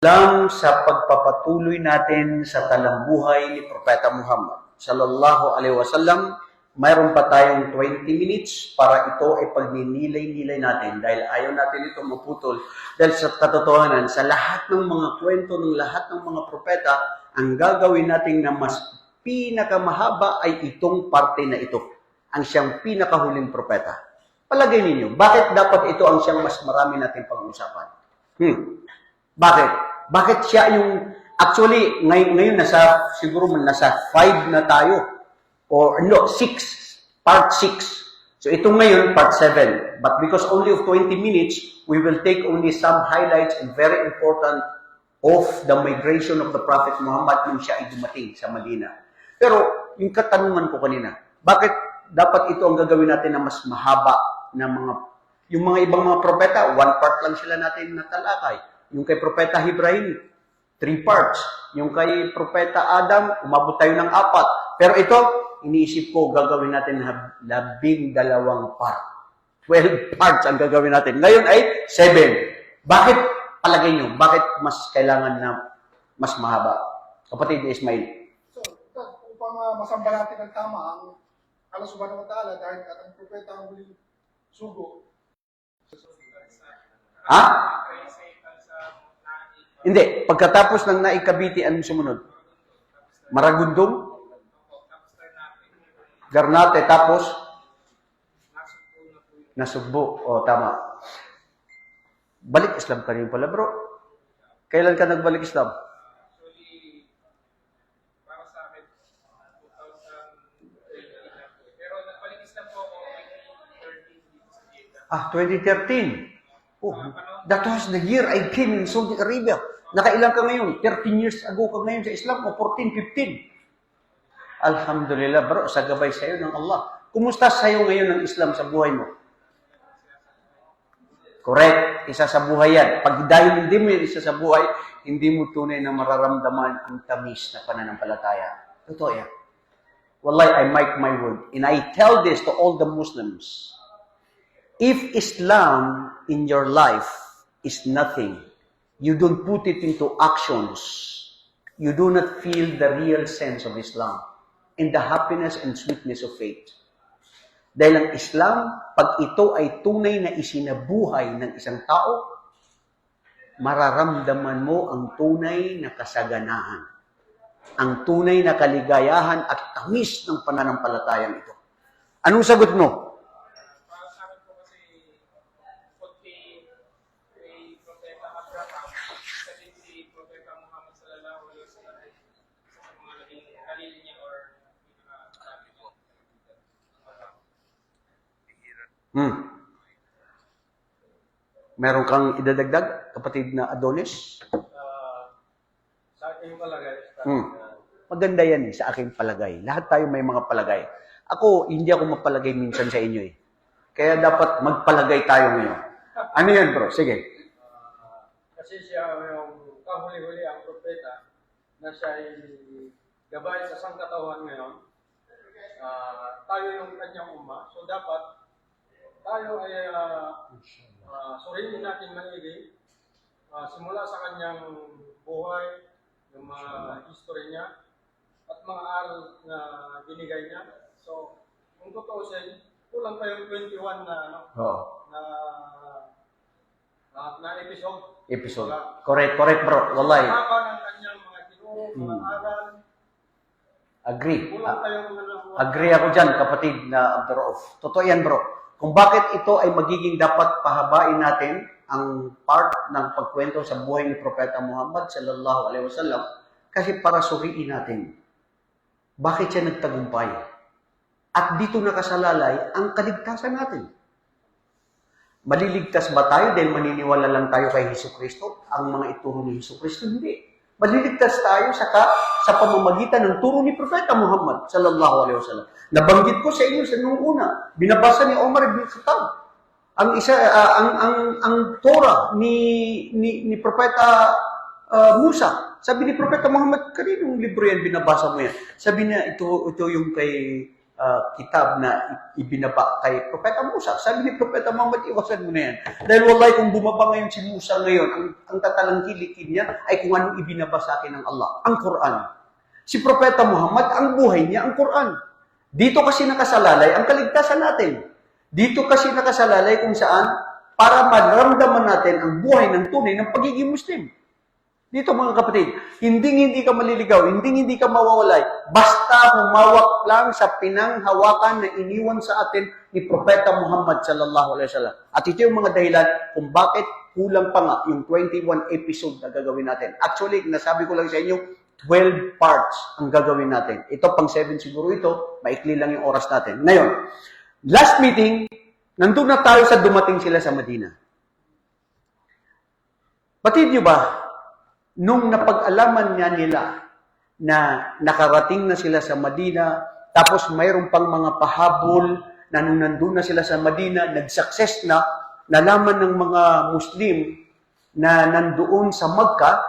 Alam sa pagpapatuloy natin sa talambuhay ni Propeta Muhammad sallallahu alaihi wasallam, mayroon pa tayong 20 minutes para ito ay pagninilay-nilay natin dahil ayaw natin ito maputol. Dahil sa katotohanan, sa lahat ng mga kwento ng lahat ng mga propeta, ang gagawin natin na mas pinakamahaba ay itong parte na ito. Ang siyang pinakahuling propeta. Palagay ninyo, bakit dapat ito ang siyang mas marami natin pag-uusapan? Hmm. Bakit? Bakit siya yung, actually, ngayon, ngayon nasa, siguro man nasa 5 na tayo. Or, no, 6. Part 6. So, ito ngayon, part 7. But because only of 20 minutes, we will take only some highlights and very important of the migration of the Prophet Muhammad nung siya ay dumating sa Madina. Pero, yung katanungan ko kanina, bakit dapat ito ang gagawin natin na mas mahaba na mga yung mga ibang mga propeta, one part lang sila natin natalakay. Yung kay Propeta Ibrahim, three parts. Yung kay Propeta Adam, umabot tayo ng apat. Pero ito, iniisip ko, gagawin natin na labing dalawang part. 12 parts ang gagawin natin. Ngayon ay 7. Bakit, palagay nyo, bakit mas kailangan na mas mahaba? Kapatid Ismail. So, ito, upang uh, masamba natin ng tama ang Allah subhanahu wa ta'ala dahil at ang propeta ang huling sugo. Ha? Hindi. Pagkatapos ng naikabiti, anong sumunod? Maragundong? Garnate, tapos? Nasugbo. O, tama. Balik Islam ka rin pala, bro. Kailan ka nagbalik Islam? Actually, para sa akin, 2013 na po. Pero nagbalik Islam po ako 2013 dito sa Jeddah. Ah, 2013. Oh, that was the year I came in Saudi Arabia. Nakailan ka ngayon? 13 years ago ka ngayon sa Islam o 14, 15? Alhamdulillah, bro, sa gabay sa iyo ng Allah. Kumusta sa iyo ngayon ang Islam sa buhay mo? Correct. Isa sa buhay yan. Pag dahil hindi mo yan isa sa buhay, hindi mo tunay na mararamdaman ang tamis na pananampalataya. Totoo yan. Wallahi, I make my word. And I tell this to all the Muslims. If Islam in your life is nothing, you don't put it into actions, you do not feel the real sense of Islam and the happiness and sweetness of faith. Dahil ang Islam, pag ito ay tunay na isinabuhay ng isang tao, mararamdaman mo ang tunay na kasaganahan, ang tunay na kaligayahan at tamis ng pananampalatayang ito. Anong sagot mo? Para sa akin po kasi, bukod kay, kay Propeta Abraham, isa din si Propeta Muhammad sallallahu alaihi wasallam, isa sa mga naging halil niya or pinaka-sabi po. Hmm. Meron kang idadagdag, kapatid na Adonis? Ah, sa aking palagay, Hmm. Maganda yan eh, sa aking palagay. Lahat tayo may mga palagay. Ako, hindi ako mapalagay minsan sa inyo eh. Kaya dapat magpalagay tayo ngayon. Ano yan bro? Sige. ah, kasi siya yung kahuli-huli ang propeta na siya ay gabay sa sangkatawan ngayon. Ah, tayo yung kanyang umma. So dapat tayo ay uh, suriin natin maigi ah, simula sa kanyang buhay, yung mga history niya, at mga aral na binigay niya. So, kung totoo siya, kulang pa yung 21 na ano, Oo. na na, na episode. Episode. Wala. Correct, correct bro. Wallahi. Haba ng kanyang mga tinuro, mga Hmm. aral. Agree. Ano, agree ako dyan, kapatid na Abdurrauf. Totoo yan bro. Kung bakit ito ay magiging dapat pahabain natin ang part ng pagkwento sa buhay ni Propeta Muhammad sallallahu alaihi wasallam kasi para suriin natin bakit siya nagtagumpay. At dito nakasalalay ang kaligtasan natin. Maliligtas ba tayo dahil maniniwala lang tayo kay Hesus Kristo? Ang mga ituro ni Hesus Kristo, hindi. Maliligtas tayo sa, ka, sa pamamagitan ng turo ni Propeta Muhammad sallallahu alaihi wasallam. Nabanggit ko sa inyo sa nung una, binabasa ni Omar ibn Khattab. Ang isa ah, ang ang ang Torah ni ni, ni Propeta ah, Musa. Sabi ni Propeta Muhammad, kaninong libro yan binabasa mo yan? Sabi niya, ito ito yung kay ah, kitab na ibinaba kay Propeta Musa. Sabi ni Propeta Muhammad, iwasan mo na yan. Dahil wallahi kung bumaba ngayon si Musa ngayon, ang, ang tatalangkilikin niya ay kung anong ibinaba sa akin ng Allah, ang Quran. Si Propeta Muhammad, ang buhay niya, ang Quran. Dito kasi nakasalalay ang kaligtasan natin. Dito kasi nakasalalay kung saan para maramdaman natin ang buhay ng tunay ng pagiging Muslim. Dito mga kapatid, hindi hindi ka maliligaw, hindi hindi ka mawawalay, basta humawak lang sa pinanghawakan na iniwan sa atin ni Propeta Muhammad sallallahu alaihi wasallam. At ito yung mga dahilan kung bakit kulang pa nga yung 21 episode na gagawin natin. Actually, nasabi ko lang sa inyo, 12 parts ang gagawin natin. Ito pang 7 siguro ito, maikli lang yung oras natin. Ngayon, last meeting, nandun na tayo sa dumating sila sa Medina. Batid nyo ba, nung napag-alaman niya nila na nakarating na sila sa Madina, tapos mayroon pang mga pahabol na nung nandun na sila sa Madina, nag-success na, nalaman ng mga Muslim na nandoon sa Magka,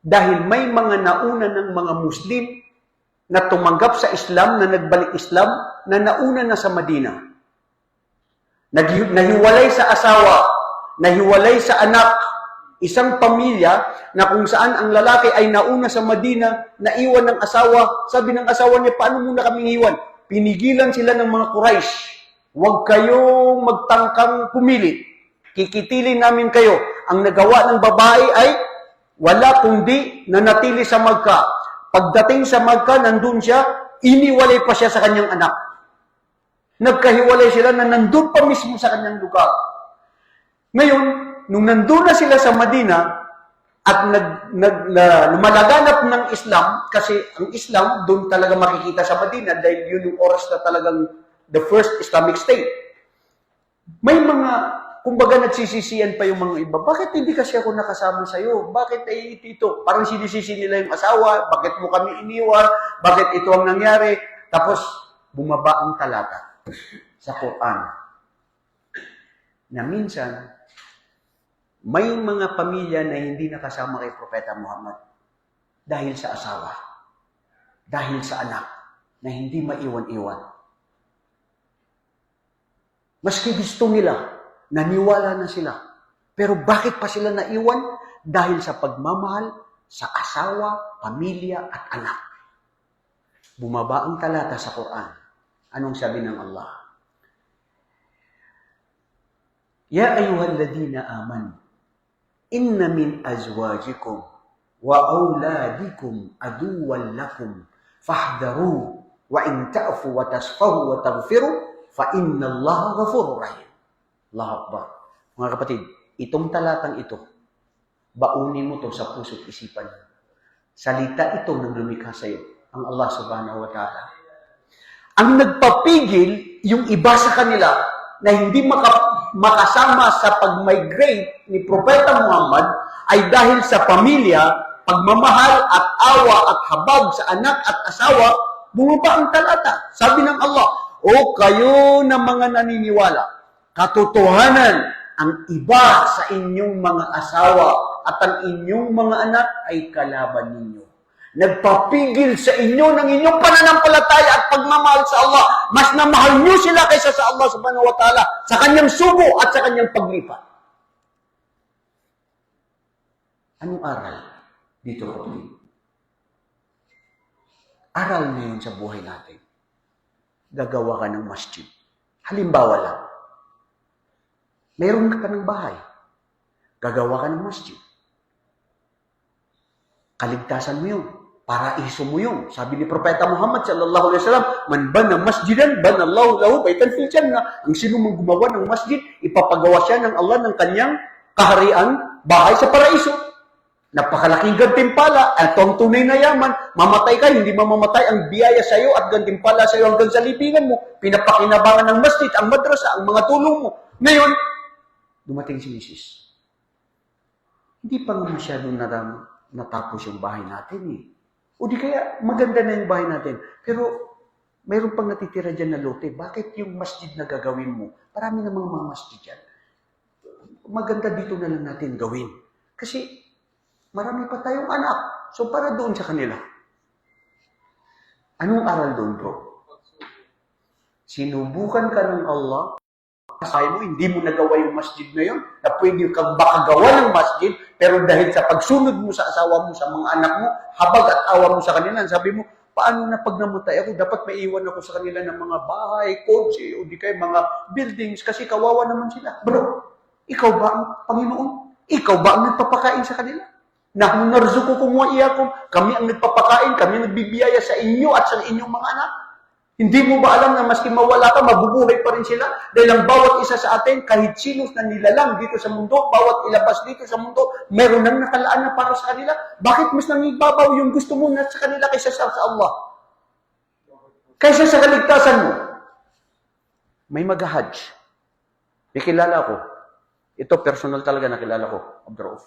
dahil may mga nauna ng mga Muslim na tumanggap sa Islam, na nagbalik Islam, na nauna na sa Madina. Nahiwalay sa asawa, nahiwalay sa anak, isang pamilya na kung saan ang lalaki ay nauna sa Madina, naiwan ng asawa. Sabi ng asawa niya, paano muna kaming iwan? Pinigilan sila ng mga Quraysh. Huwag kayong magtangkang pumili. Kikitilin namin kayo. Ang nagawa ng babae ay wala kundi nanatili sa Magka. Pagdating sa Magka, nandun siya, iniwalay pa siya sa kanyang anak. Nagkahiwalay sila na nandun pa mismo sa kanyang lugar. Ngayon, nung nandun na sila sa Madina, at nag, nag, na, lumalaganap ng Islam, kasi ang Islam, doon talaga makikita sa Madina, dahil yun yung oras na talagang the first Islamic State. May mga, kumbaga nagsisisiyan pa yung mga iba, bakit hindi kasi ako nakasama sa'yo? Bakit ay ito, ito? Parang sinisisi nila yung asawa, bakit mo kami iniwan? Bakit ito ang nangyari? Tapos, bumaba ang talata sa Quran na minsan, may mga pamilya na hindi nakasama kay Propeta Muhammad dahil sa asawa, dahil sa anak, na hindi maiwan-iwan. Maski gusto nila, naniwala na sila. Pero bakit pa sila naiwan? Dahil sa pagmamahal sa asawa, pamilya at anak. Bumaba ang talata sa Quran. Anong sabi ng Allah? Ya ayyuhalladhina amanu inna min azwajikum wa auladikum aduwwan lakum fahdharu wa in ta'fu wa tasfahu wa taghfiru fa inna Allaha ghafurur rahim. Allahu Akbar. Mga kapatid, itong talatang ito, baunin mo to sa puso't isipan mo. Salita ito ng lumikha sa iyo, ang Allah subhanahu wa ta'ala. Ang nagpapigil yung iba sa kanila na hindi maka, makasama sa pag-migrate ni Propeta Muhammad ay dahil sa pamilya, pagmamahal at awa at habag sa anak at asawa, bumaba ang talata. Sabi ng Allah, O kayo na mga naniniwala, katotohanan ang iba sa inyong mga asawa at ang inyong mga anak ay kalaban ninyo nagpapigil sa inyo ng inyong pananampalataya at pagmamahal sa Allah. Mas namahal nyo sila kaysa sa Allah subhanahu wa ta'ala sa kanyang sugo at sa kanyang paglipat. Anong aral dito, kapatid? Aral na yun sa buhay natin. Gagawa ka ng masjid. Halimbawa lang, mayroon ka ng bahay. Gagawa ka ng masjid. Kaligtasan mo yun. Paraiso mo yun. Sabi ni Propeta Muhammad sallallahu alaihi wasallam, man bana masjidan, banallahu lahu baitan fil jannah. Ang sino mang gumawa ng masjid, ipapagawa siya ng Allah ng kanyang kaharian, bahay sa paraiso. Napakalaking gantimpala, at ang tunay na yaman, mamatay ka, hindi mamamatay ang biyaya sa iyo at gantimpala sa iyo hanggang sa libingan mo. Pinapakinabangan ng masjid, ang madrasa, ang mga tulong mo. Ngayon, dumating si Mrs. Hindi pa masyadong natapos yung bahay natin eh. O di kaya maganda na yung bahay natin. Pero mayroon pang natitira dyan na lote. Bakit yung masjid na gagawin mo? Marami namang mga masjid dyan. Maganda dito na lang natin gawin. Kasi marami pa tayong anak. So para doon sa kanila. Anong aral doon, bro? Sinubukan ka ng Allah, sabi mo, hindi mo nagawa yung masjid na yun, na pwede kang baka gawa ng masjid, pero dahil sa pagsunod mo sa asawa mo, sa mga anak mo, habag at awa mo sa kanila, sabi mo, paano na pag namatay ako, dapat maiwan ako sa kanila ng mga bahay, kotse, o di kaya mga buildings, kasi kawawa naman sila. Bro, ikaw ba ang Panginoon? Ikaw ba ang nagpapakain sa kanila? Nahnu narzukukum wa iyakum. Kami ang nagpapakain, kami ang nagbibiyaya sa inyo at sa inyong mga anak. Hindi mo ba alam na maski mawala ka, mabubuhay pa rin sila? Dahil ang bawat isa sa atin, kahit sino na nilalang dito sa mundo, bawat ilabas dito sa mundo, meron nang nakalaan na para sa kanila. Bakit mas nangibabaw yung gusto mo na sa kanila kaysa sa, sa Allah? Kaysa sa kaligtasan mo. May mag-hajj. May kilala ko. Ito, personal talaga nakilala ko, Abdurrauf.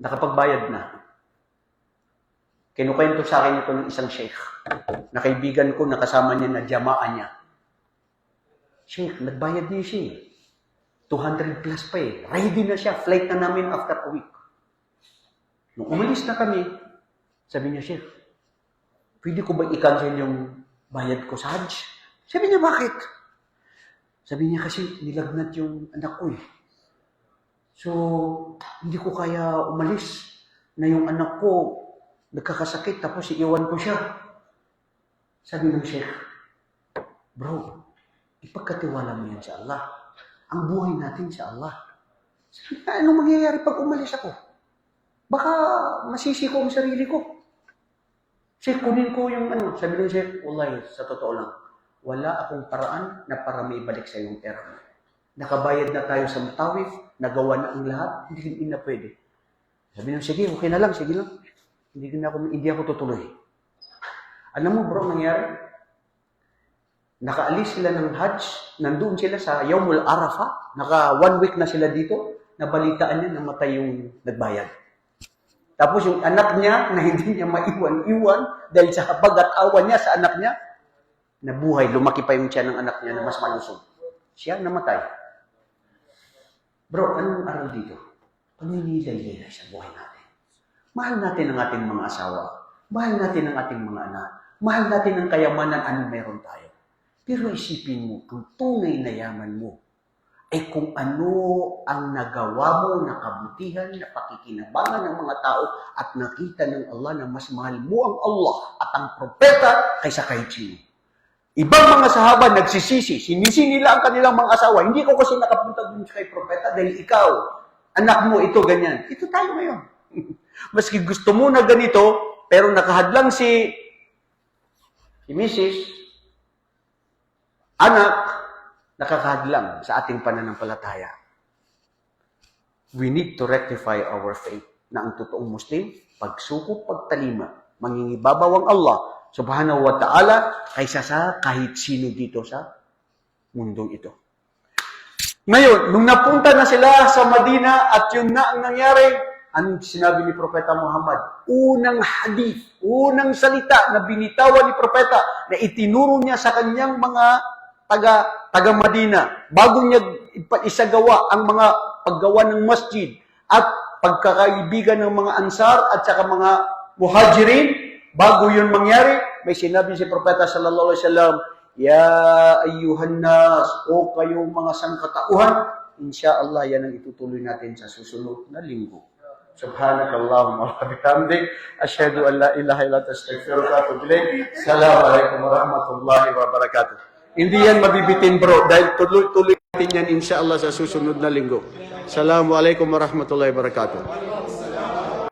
Nakapagbayad na. Kinukwento sa akin ito ng isang sheikh na kaibigan ko, nakasama niya na jamaa niya. Sheikh, nagbayad din siya eh. 200 plus pa eh. Ready na siya. Flight na namin after a week. Nung umalis na kami, sabi niya, Sheikh, pwede ko ba i-cancel yung bayad ko sa Hajj? Sabi niya, bakit? Sabi niya kasi nilagnat yung anak ko eh. So, hindi ko kaya umalis na yung anak ko nagkakasakit tapos iiwan ko siya. Sabi ng Sheikh, Bro, ipagkatiwala mo yan sa Allah. Ang buhay natin sa Allah. Sabi niya, anong mangyayari pag umalis ako? Baka masisi ko ang sarili ko. Sheikh, kunin ko yung ano. Sabi ng Sheikh, wallahi, sa totoo lang, wala akong paraan na para may balik sa yung pera mo. Nakabayad na tayo sa matawif, nagawa na ang lahat, hindi, na pwede. Sabi ng, sige, okay na lang, sige lang. Hindi, na ako, hindi ako tutuloy. Alam mo bro, ang nangyari? Nakaalis sila ng Hajj, nandun sila sa Yawmul Arafah, naka one week na sila dito, nabalitaan niya namatay yung nagbayad. Tapos yung anak niya na hindi niya maiwan-iwan dahil sa habag at awa niya sa anak niya, nabuhay, lumaki pa yung tiyan ng anak niya na mas malusog. Siya namatay. Bro, anong aral dito? Paninilay-lilay sa buhay natin. Mahal natin ang ating mga asawa. Mahal natin ang ating mga anak. Mahal natin ang kayamanan anong meron tayo. Pero isipin mo, ang tunay na yaman mo ay kung ano ang nagawa mo na kabutihan, na pakikinabangan ng mga tao at nakita ng Allah na mas mahal mo ang Allah at ang propeta kaysa kahit sino. Ibang mga sahaba nagsisisi, sinisi nila ang kanilang mga asawa. Hindi ko kasi nakapunta dun kay propeta dahil ikaw, anak mo, ito ganyan. Ito tayo ngayon. Maski gusto mo na ganito, pero nakahadlang si, si Mrs., anak, nakakahadlang sa ating pananampalataya. We need to rectify our faith na ang totoong Muslim, pagsuko, pagtalima, mangingibabaw ang Allah subhanahu wa ta'ala kaysa sa kahit sino dito sa mundong ito. Ngayon, nung napunta na sila sa Madina at yun na ang nangyari, anong sinabi ni Propeta Muhammad? Unang hadith, unang salita na binitawan ni Propeta na itinuro niya sa kanyang mga taga taga Madina bago niya isagawa ang mga paggawa ng masjid at pagkakaibigan ng mga ansar at saka mga muhajirin bago yun mangyari may sinabi si propeta sallallahu alaihi wasallam ya ayyuhan nas o kayong mga sangkatauhan insyaallah yan ang itutuloy natin sa susunod na linggo سبحانك اللهم وبحمدك أشهد أن لا إله إلا أنت أستغفرك وأتوب إليك السلام عليكم ورحمة الله وبركاته Hindi yan mabibitin bro dahil tuloy-tuloy natin yan inshallah sa susunod na linggo. Assalamualaikum warahmatullahi wabarakatuh.